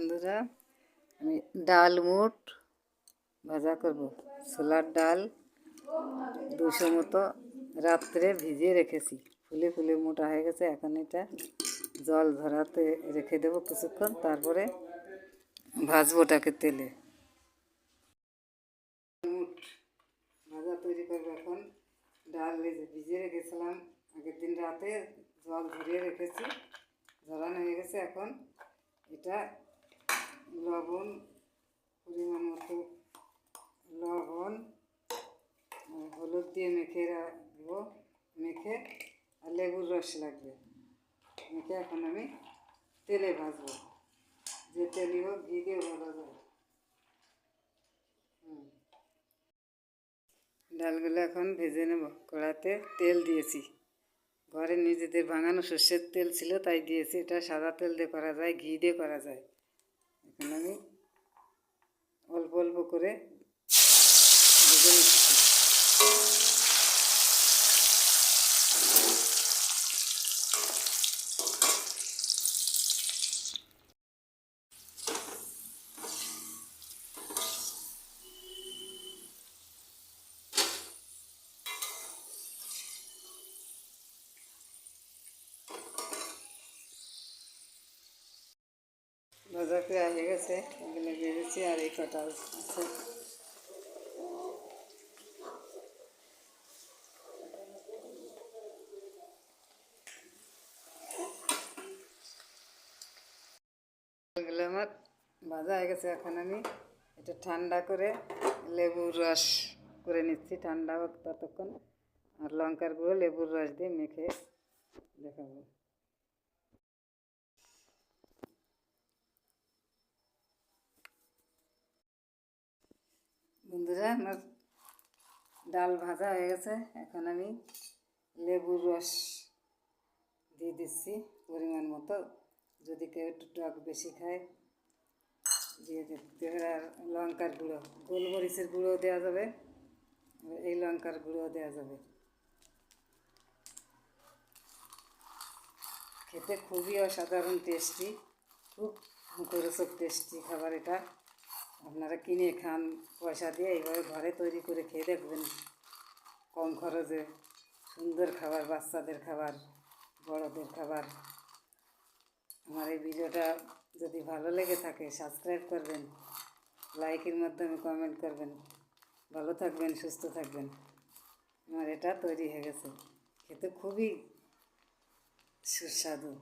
বন্ধুরা, আমি ডাল, মুট ভাজা করব। ছোলার ডাল দুশো মতো রাত্রে ভিজিয়ে রেখেছি। ফুলে ফুলে মোটা হয়ে গেছে, এখন এটা জল ধরাতে রেখে দেবো কিছুক্ষণ, তারপরে ভাজবো ওটাকে তেলে ভাজা তৈরি করব এখন। ডাল ভিজিয়ে রেখেছিলাম, আগের দিন রাতে জল ঝরিয়ে রেখেছি ঝরানো হয়ে গেছে এখন। এটা লবণ, পরিমাণ মতো লবণ হলুদ দিয়ে মেখে রাখব মেখে, আর লেবুর রস লাগবে। মেখে এখন আমি তেলে ভাজবো। যে তেলই হোক, ঘি দিয়ে ভাজা হুম। ডালগুলো এখন ভেজে নেব। কড়াতে তেল দিয়েছি। ঘরে নিজেদের ভাঙানো সর্ষের তেল ছিল, তাই দিয়েছি। এটা সাদা তেল দিয়ে করা যায়, ঘি দিয়ে করা যায়। এখন আমি অল্প অল্প করে নিচ্ছি। ভাজা করে হয়ে গেছে, এগুলো ভেজেছি আর এই কটা আছে। আমার ভাজা হয়ে গেছে এখন আমি। এটা ঠান্ডা করে লেবুর রস করে নিচ্ছি, ঠান্ডা হোক ততক্ষণ। আর লঙ্কার গুঁড়ো লেবুর রস দিয়ে মেখে দেখাবো। বন্ধুরা, আমার ডাল ভাজা হয়ে গেছে। এখন আমি লেবুর রস দিয়ে দিচ্ছি পরিমাণ মতো। যদি কেউ একটু টক বেশি খায়, দিয়ে দিতে আর লঙ্কার গুঁড়ো, গোলমরিচের গুঁড়ো দেওয়া যাবে। এই লঙ্কার গুঁড়ো দেওয়া যাবে। খেতে খুবই অসাধারণ টেস্টি, খুব মুখরোচক টেস্টি খাবার এটা। আপনারা কিনে খান, পয়সা দিয়ে এইভাবে ঘরে তৈরি করে খেয়ে দেখবেন। কম খরচে সুন্দর খাবার, বাচ্চাদের খাবার, বড়দের খাবার। আমার এই ভিডিওটা যদি ভালো লেগে থাকে সাবস্ক্রাইব করবেন লাইকের মাধ্যমে কমেন্ট করবেন। ভালো থাকবেন, সুস্থ থাকবেন। আমার এটা তৈরি হয়ে গেছে। খেতে খুবই সুস্বাদু।